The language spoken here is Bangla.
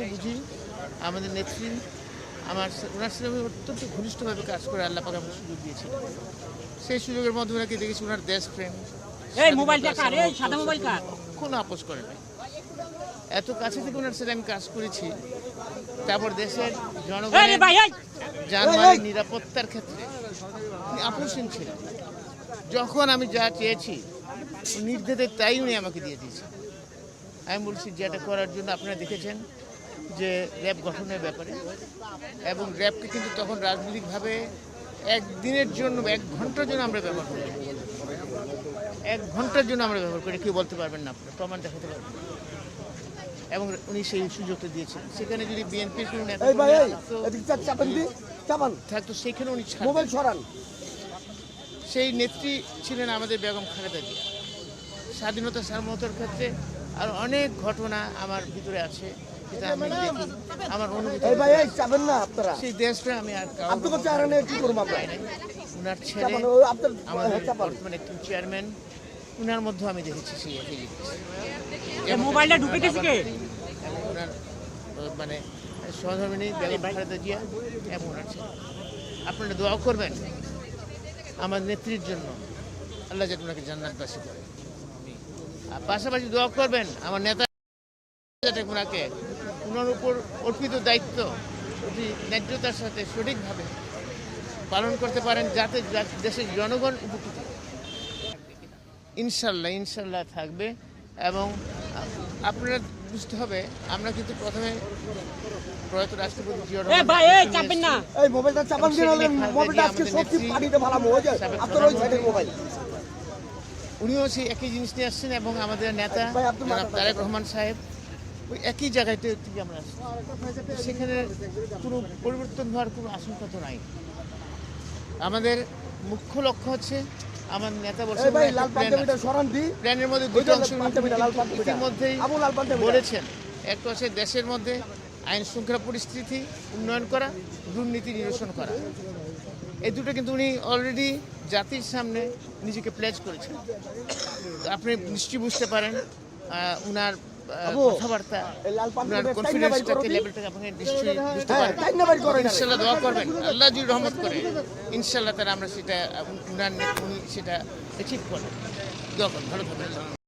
যতটুকু বুঝি আমাদের নেত্রী আমার ওনার সাথে আমি অত্যন্ত ঘনিষ্ঠভাবে কাজ করে আল্লাহ পাক আমাকে সুযোগ দিয়েছিল সেই সুযোগের মধ্যে ওনাকে দেখেছি ওনার মোবাইল কার কোনো আপোষ করে নাই। এত কাছে থেকে ওনার সাথে আমি কাজ করেছি। তারপর দেশের জনগণের যানবাহনের নিরাপত্তার ক্ষেত্রে আপোষহীন ছিলেন। যখন আমি যা চেয়েছি নির্দেশে তাই উনি আমাকে দিয়ে দিয়েছেন। আমি বলছি যেটা করার জন্য আপনারা দেখেছেন যে র্যাব গঠনের ব্যাপারে এবং র্যাবকে কিন্তু তখন রাজনৈতিকভাবে একদিনের জন্য এক ঘণ্টার জন্য আমরা ব্যবহার করি। এক ঘণ্টার জন্য আমরা ব্যবহার করি কেউ বলতে পারবেন না আপনারা প্রমাণ দেখাতে পারবেন এবং উনি সেই সুযোগটা দিয়েছেন। সেখানে যদি বিএনপির থাকতো সেখানে উনি ছাড়বেন। মোবাইল সরান। সেই নেত্রী ছিলেন আমাদের বেগম খালেদা জিয়া। স্বাধীনতা সার্বভৌমতার ক্ষেত্রে আর অনেক ঘটনা আমার ভিতরে আছে। আমার অনুভূতি এই ভাই চাবেন না আপনারা। সেই দেশটা আমি আর কারোর আপনি কি করব আমরা? উনার ছেলে চাপান ওই আপনার আমাদের বর্তমানে একজন চেয়ারম্যান উনার মধ্যে আমি দেখেছি সেই একই জিনিস। মোবাইলটা ঢুকে গেছে কে? এবং ওনার মানে সহধর্মিনী বেগম খালেদা জিয়া এবং ওনার ছেলে। আপনারা দোয়া করবেন। আমার নেত্রীর জন্য। আল্লাহ যাতে ওনাকে জান্নাতবাসী করে। আর পাশাপাশি দোয়া করবেন। আমার নেতা যাতে ওনাকে ওনার উপর অর্পিত দায়িত্ব অতি ন্যায্যতার সাথে সঠিকভাবে পালন করতে পারেন যাতে দেশের জনগণ উপকৃত ইনশাল্লাহ ইনশাল্লাহ থাকবে এবং আপনারা বুঝতে হবে আমরা কিন্তু প্রথমে প্রয়াত রাষ্ট্রপতি জিয়া হয়ে উনিও সেই একই জিনিস নিয়ে আসছেন এবং আমাদের নেতা তারেক রহমান সাহেব ওই একই জায়গাতে থেকে আমরা সেখানে কোনো পরিবর্তন হওয়ার কোনো আশঙ্কা তো নাই আমাদের মুখ্য লক্ষ্য হচ্ছে আমার নেতা বলছে এই ভাই ওনার লাল একটা plan পাঞ্জাবিটা আছে। সরান দি প্ল্যানের মধ্যে দুটো অংশ পাঞ্জাবিটা, লাল পাঞ্জাবিটা। ইতিমধ্যেই। বলেছেন একটা হচ্ছে দেশের মধ্যে আইন শৃঙ্খলা পরিস্থিতি উন্নয়ন করা দুর্নীতি নিরসন করা এই দুটো কিন্তু উনি অলরেডি জাতির সামনে নিজেকে প্লেজ করেছেন আপনি নিশ্চয়ই বুঝতে পারেন উনার কথাবার্তা। কনফিডেন্সটাকে লেভেলটাকে নিশ্চয়ই বুঝতে হ্যাঁ, পারেন এখানে। ইনশাল্লাহ দোয়া করবেন। আল্লাহ যদি রহমত করে ইনশাল্লাহ তারা আমরা সেটা উনি সেটা অ্যাচিভ করবেন। দোয়া করবেন ভালো থাকবেন।